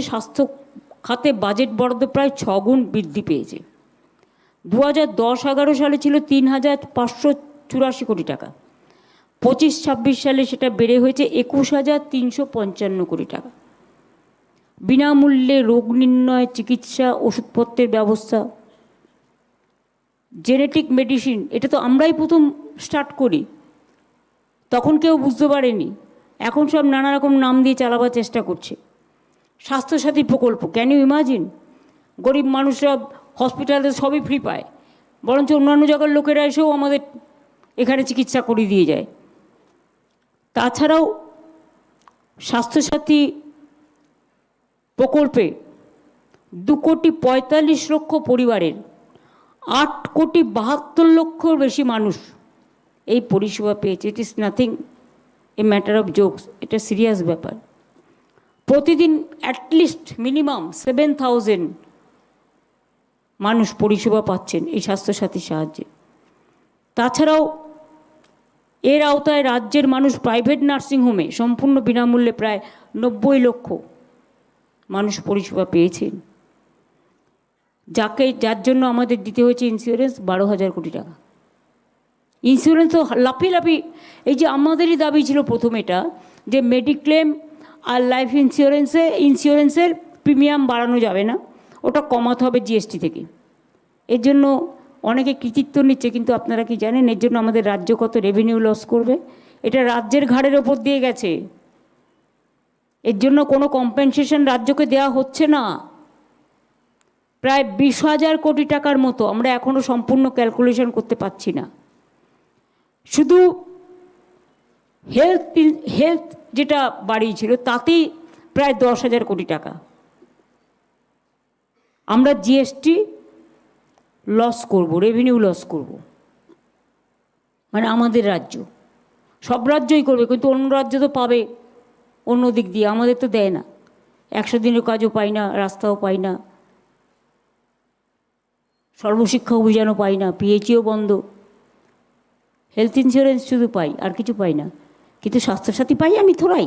স্বাস্থ্য খাতে বাজেট বরাদ্দ প্রায় ছগুণ বৃদ্ধি পেয়েছে। দু হাজার দশ এগারো সালে ছিল তিন হাজার পাঁচশো চুরাশি কোটি টাকা। পঁচিশ ছাব্বিশ সালে সেটা বেড়ে হয়েছে একুশ হাজার তিনশো পঞ্চান্ন কোটি টাকা। বিনামূল্যে রোগ নির্ণয়, চিকিৎসা, ওষুধপত্রের ব্যবস্থা জেনেটিক মেডিসিন এটা তো আমরাই প্রথম স্টার্ট করি। তখন কেউ বুঝতে পারেনি। এখন সব নানা রকম নাম দিয়ে চালাবার চেষ্টা করছে। স্বাস্থ্যসাথী প্রকল্প। ক্যান ইউ ইমাজিন গরিব মানুষরা হসপিটালে সবই ফ্রি পায়। বরঞ্চ অন্যান্য জায়গার লোকেরা এসেও আমাদের এখানে চিকিৎসা করিয়ে দিয়ে যায়। তাছাড়াও স্বাস্থ্যসাথী প্রকল্পে দু কোটি পঁয়তাল্লিশ লক্ষ পরিবারের আট কোটি বাহাত্তর লক্ষর বেশি মানুষ এই পরিষেবা পেয়েছে। It is nothing a matter of jokes এটা সিরিয়াস ব্যাপার। প্রতিদিন অ্যাটলিস্ট মিনিমাম সেভেন থাউজেন্ড মানুষ পরিষেবা পাচ্ছেন এই স্বাস্থ্যসাথীর সাহায্যে। তাছাড়াও এর আওতায় রাজ্যের মানুষ প্রাইভেট নার্সিংহোমে সম্পূর্ণ বিনামূল্যে প্রায় নব্বই লক্ষ মানুষ পরিষেবা পেয়েছেন। যাকে, যার জন্য আমাদের দিতে হয়েছে ইন্স্যুরেন্স বারো হাজার কোটি টাকা। ইন্স্যুরেন্স তো লাফি লাফিয়ে, এই যে আমাদেরই দাবি ছিল প্রথম এটা, যে মেডিক্লেম আর লাইফ ইন্স্যুরেন্সে ইন্স্যুরেন্সের প্রিমিয়াম বাড়ানো যাবে না। ওটা কমাতে হবে জিএসটি থেকে। এর জন্য অনেকে কৃতিত্ব নিচ্ছে, কিন্তু আপনারা কি জানেন, এর জন্য আমাদের রাজ্য কত রেভিনিউ লস করবে? এটা রাজ্যের ঘাড়ের ওপর দিয়ে গেছে। এর জন্য কোনো কম্পেনসেশন রাজ্যকে দেওয়া হচ্ছে না। প্রায় বিশ হাজার কোটি টাকার মতো আমরা এখনও সম্পূর্ণ ক্যালকুলেশন করতে পারছি না। শুধু হেলথ হেলথ যেটা বাড়িয়েছিল, তাতেই প্রায় দশ হাজার কোটি টাকা। আমরা জিএসটি লস করব রেভিনিউ লস করব। মানে আমাদের রাজ্য। সব রাজ্যই করবে, কিন্তু অন্য রাজ্য তো পাবে। অন্য দিক দিয়ে আমাদের তো দেয় না। একশো দিনের কাজও পাই না, রাস্তাও পাই না। সর্বশিক্ষা অভিযানও পাই না পিএইচিও বন্ধ। হেলথ ইন্স্যুরেন্স শুধু পাই, আর কিছু পাই না। কিন্তু স্বাস্থ্যসাথী পাই আমি থোড়াই।